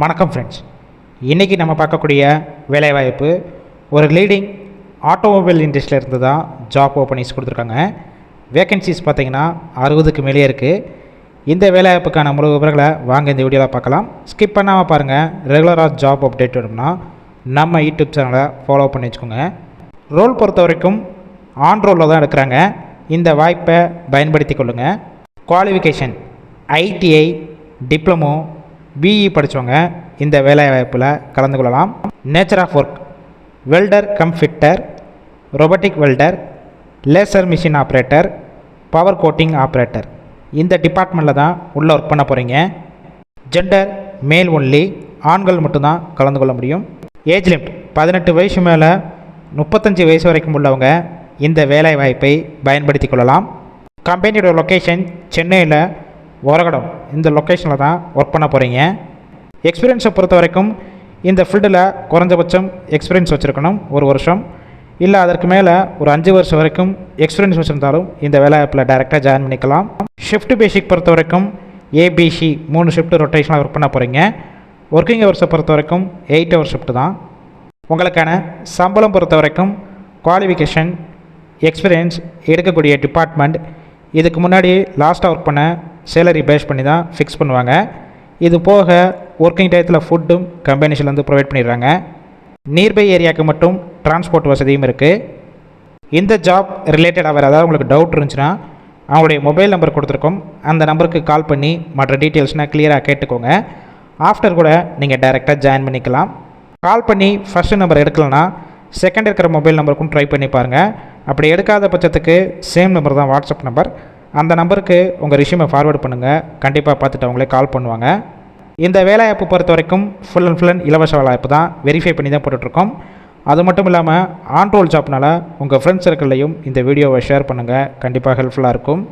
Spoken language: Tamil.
வணக்கம் ஃப்ரெண்ட்ஸ் இன்றைக்கி நம்ம பார்க்கக்கூடிய வேலைவாய்ப்பு ஒரு லீடிங் ஆட்டோமொபைல் இண்டஸ்ட்ரியில் இருந்து தான் ஜாப் ஓப்பனிங்ஸ் கொடுத்துருக்காங்க. வேகன்சிஸ் பார்த்தீங்கன்னா அறுபதுக்கு மேலே இருக்குது இந்த வேலைவாய்ப்புக்கான முழு விவரங்களை வாங்க இந்த வீடியோவில் பார்க்கலாம். ஸ்கிப் பண்ணாமல் பாருங்கள் ரெகுலராக ஜாப் அப்டேட் வேணும்னா நம்ம யூடியூப் சேனலை ஃபாலோ பண்ணி வச்சுக்கோங்க. ரோல் பொறுத்த வரைக்கும் ஆன் ரோலில் தான் எடுக்கிறாங்க. இந்த வாய்ப்பை பயன்படுத்தி கொள்ளுங்கள் குவாலிஃபிகேஷன் ஐடிஐ டிப்ளமோ பிஇ படித்தவங்க இந்த வேலைவாய்ப்பில் கலந்து கொள்ளலாம். Nature of work welder cum fitter robotic welder laser machine operator power coating operator இந்த டிபார்ட்மெண்ட்டில் தான் உள்ளே ஒர்க் பண்ண போகிறீங்க ஜெண்டர் மேல் ஒன்லி ஆண்கள் மட்டும்தான் கலந்து கொள்ள முடியும். ஏஜ் லிமிட் பதினெட்டு வயசு மேலே முப்பத்தஞ்சு வயசு வரைக்கும் உள்ளவங்க இந்த வேலை வாய்ப்பை பயன்படுத்தி கொள்ளலாம் கம்பெனியோட லொக்கேஷன் சென்னையில் ஒரகடம் இந்த லொக்கேஷனில் தான் ஒர்க் பண்ண போகிறீங்க எக்ஸ்பீரியன்ஸை பொறுத்த வரைக்கும் இந்த ஃபீல்டில் குறைஞ்சபட்சம் எக்ஸ்பீரியன்ஸ் வச்சுருக்கணும் ஒரு வருஷம். இல்லை அதற்கு மேலே ஒரு அஞ்சு வருஷம் வரைக்கும் எக்ஸ்பீரியன்ஸ் வச்சுருந்தாலும் இந்த வேலைவாய்ப்பில் டேரெக்டாக ஜாயின் பண்ணிக்கலாம். ஷிஃப்ட் பேசிக் பொறுத்த வரைக்கும் ஏபிசி மூணு ஷிஃப்ட் ரொட்டேஷனாக ஒர்க் பண்ண போகிறீங்க ஒர்க்கிங் ஹவர்ஸை பொறுத்த வரைக்கும் எயிட் ஹவர் ஷிஃப்ட் தான். உங்களுக்கான சம்பளம் பொறுத்த வரைக்கும் குவாலிஃபிகேஷன் எக்ஸ்பீரியன்ஸ் எடுக்கக்கூடிய டிபார்ட்மெண்ட் இதுக்கு முன்னாடி லாஸ்ட்டாக ஒர்க் பண்ண சேலரி பேஸ் பண்ணி தான் ஃபிக்ஸ் பண்ணுவாங்க. இது போக ஒர்க்கிங் டயத்தில் ஃபுட்டும் கம்பெனிஸ்லேருந்து ப்ரொவைட் பண்ணிடுறாங்க. நியர்பை ஏரியாவுக்கு மட்டும் டிரான்ஸ்போர்ட் வசதியும் இருக்குது இந்த ஜாப் ரிலேட்டடாக வேறு ஏதாவது உங்களுக்கு டவுட் இருந்துச்சுன்னா அவங்களுடைய மொபைல் நம்பர் கொடுத்துருக்கோம். அந்த நம்பருக்கு கால் பண்ணி மற்ற டீட்டெயில்ஸ்னால் கிளியராக கேட்டுக்கோங்க. ஆஃப்டர் கூட நீங்கள் டைரெக்டாக ஜாயின் பண்ணிக்கலாம். கால் பண்ணி ஃபஸ்ட்டு நம்பர் எடுக்கலன்னா செகண்ட் இருக்கிற மொபைல் நம்பருக்கும் ட்ரை பண்ணி பாருங்கள் அப்படி எடுக்காத பட்சத்துக்கு சேம் நம்பர் தான் வாட்ஸ்அப் நம்பர் அந்த நம்பருக்கு உங்கள் ரிஷ்யூமை ஃபார்வேர்ட் பண்ணுங்கள் கண்டிப்பாக பார்த்துட்டு அவங்களே கால் பண்ணுவாங்க. இந்த வேலைவாய்ப்பு பொறுத்த வரைக்கும் ஃபுல் அண்ட் ஃபுல் அண்ட் இலவச வேலைவாய்ப்பு தான். வெரிஃபை பண்ணி தான் போட்டுட்ருக்கோம். அது மட்டும் இல்லாமல் ஆன்ரோல் ஜாப்னால் ஜாப்னால உங்கள் ஃப்ரெண்ட்ஸ் சர்க்கிள்லையும் இந்த வீடியோவை ஷேர் பண்ணுங்கள் கண்டிப்பாக ஹெல்ப்ஃபுல்லாக இருக்கும்.